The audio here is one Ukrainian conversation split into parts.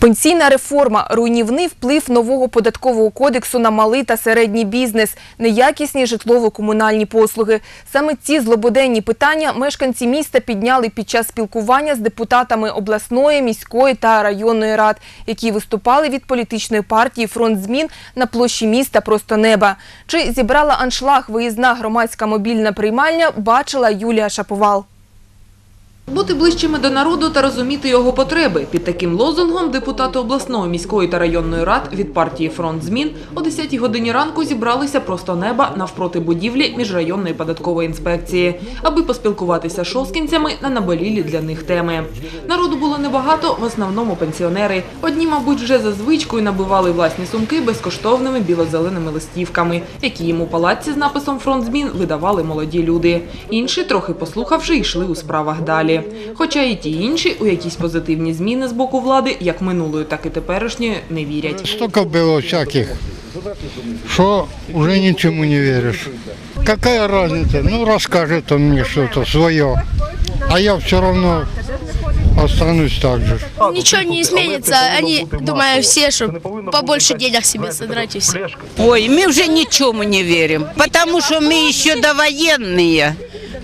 Пенсійна реформа, руйнівний вплив нового податкового кодексу на малий та середній бізнес, неякісні житлово-комунальні послуги. Саме ці злободенні питання мешканці міста підняли під час спілкування з депутатами обласної, міської та районної рад, які виступали від політичної партії «Фронт змін» на площі міста «Просто неба». Чи зібрала аншлаг виїзна громадська мобільна приймальня, бачила Юлія Шаповал. Бути ближчими до народу та розуміти його потреби. Під таким лозунгом депутати обласної, міської та районної рад від партії «Фронт змін» о 10 годині ранку зібралися просто неба навпроти будівлі міжрайонної податкової інспекції, аби поспілкуватися з шоскінцями на наболілі для них теми. Народу було небагато, в основному пенсіонери. Одні, мабуть, вже за звичкою набивали власні сумки безкоштовними біло-зеленими листівками, які їм у палаці з написом «Фронт змін» видавали молоді люди. Інші, трохи послухавши, йшли у справах далі. Хоча і ті інші у якісь позитивні зміни з боку влади, як минулої, так і теперішньої, не вірять. Столько было всяких, что уже ничему не веришь. Какая разница? Ну, расскажет он мне что-то свое, а я все равно останусь так же. Ничего не изменится. Они, думаю, все, что побольше денег себе содрать и все. Ой, мы уже ничему не верим, потому что мы еще довоенные.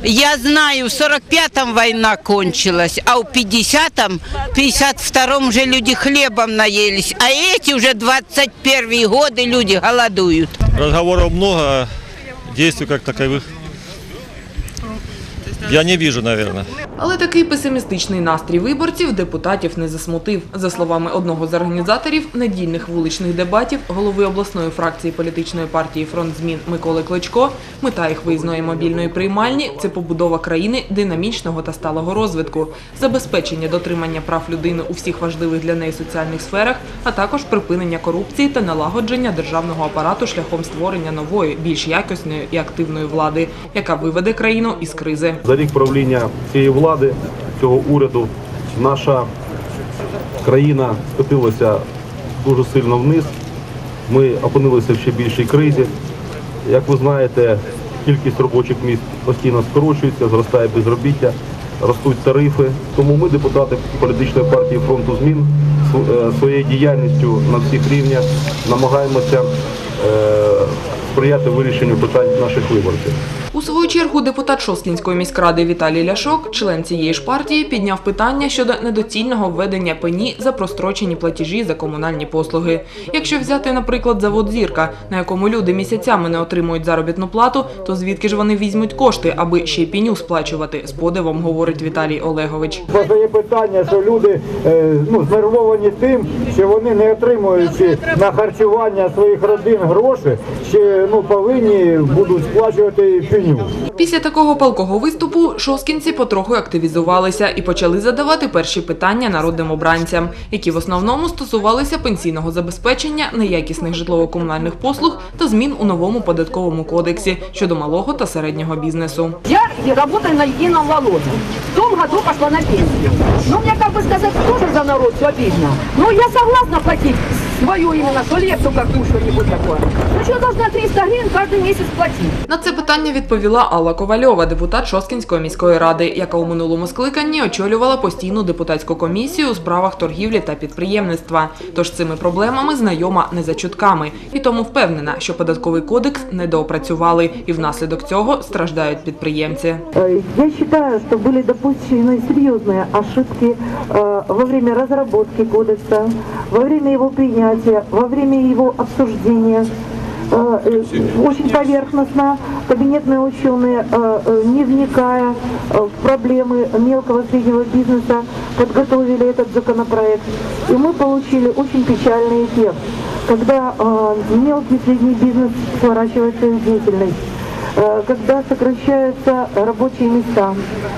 Я знаю, в 45-м война кончилась, а в 50-м, 52-м уже люди хлебом наелись, а эти уже 21 годы люди голодуют. Разговоров много, а действий как таковых я не вижу, наверное. Але такий песимістичний настрій виборців депутатів не засмутив. За словами одного з організаторів недільних вуличних дебатів, голови обласної фракції політичної партії «Фронт змін» Миколи Кличко, мета їх виїзної мобільної приймальні – це побудова країни динамічного та сталого розвитку, забезпечення дотримання прав людини у всіх важливих для неї соціальних сферах, а також припинення корупції та налагодження державного апарату шляхом створення нової, більш якісної і активної влади, яка виведе країну із кризи. За рік правління цієї цього уряду, наша країна скотилася дуже сильно вниз. Ми опинилися в ще більшій кризі. Як ви знаєте, кількість робочих місць постійно скорочується, зростає безробіття, ростуть тарифи. Тому ми, депутати політичної партії фронту змін, е, своєю діяльністю на всіх рівнях намагаємося е, сприяти вирішенню питань наших виборців. У свою чергу депутат Шосткінської міськради Віталій Ляшок, член цієї ж партії, підняв питання щодо недоцільного введення пені за прострочені платежі за комунальні послуги. Якщо взяти, наприклад, завод «Зірка», на якому люди місяцями не отримують заробітну плату, то звідки ж вони візьмуть кошти, аби ще й пеню сплачувати, з подивом говорить Віталій Олегович. Постає питання, що люди е, ну, знервовані тим, що вони не отримуючи на харчування своїх родин гроші, ще ну, повинні будуть сплачувати пеню. Після такого палкого виступу шоскінці потроху активізувалися і почали задавати перші питання народним обранцям, які в основному стосувалися пенсійного забезпечення, неякісних житлово-комунальних послуг та змін у новому податковому кодексі щодо малого та середнього бізнесу. Я работаю на едином володе. В том году пошла на пенсию. Ну, мне, как бы сказать, тоже за народ все обидно. Но я согласна платить свою именно солецу какую что-нибудь такое. Ну, что я должна 300 гривен каждый месяц платить? На це питання відповіла Алла Ковальова, депутат Шосткінської міської ради, яка у минулому скликанні очолювала постійну депутатську комісію у справах торгівлі та підприємництва. Тож цими проблемами знайома не за чутками, і тому впевнена, що податковий кодекс недоопрацювали, і внаслідок цього страждають підприємці. Э, Я считаю, что были допущены серьезные ошибки э, во время разработки кодекса, во время его принятия, Во время его обсуждения. Э, э, Очень поверхностно кабинетные ученые, э, не вникая в проблемы мелкого и среднего бизнеса, подготовили этот законопроект. И мы получили очень печальный эффект, когда мелкий и средний бизнес сворачивает свою деятельность когда сокращаются рабочие места,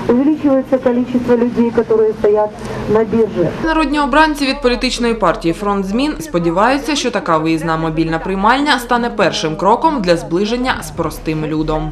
увеличивается количество людей, которые стоят на бирже. Народні обранці від політичної партії «Фронт змін» сподіваються, що така виїзна мобільна приймальня стане першим кроком для зближення з простим людом.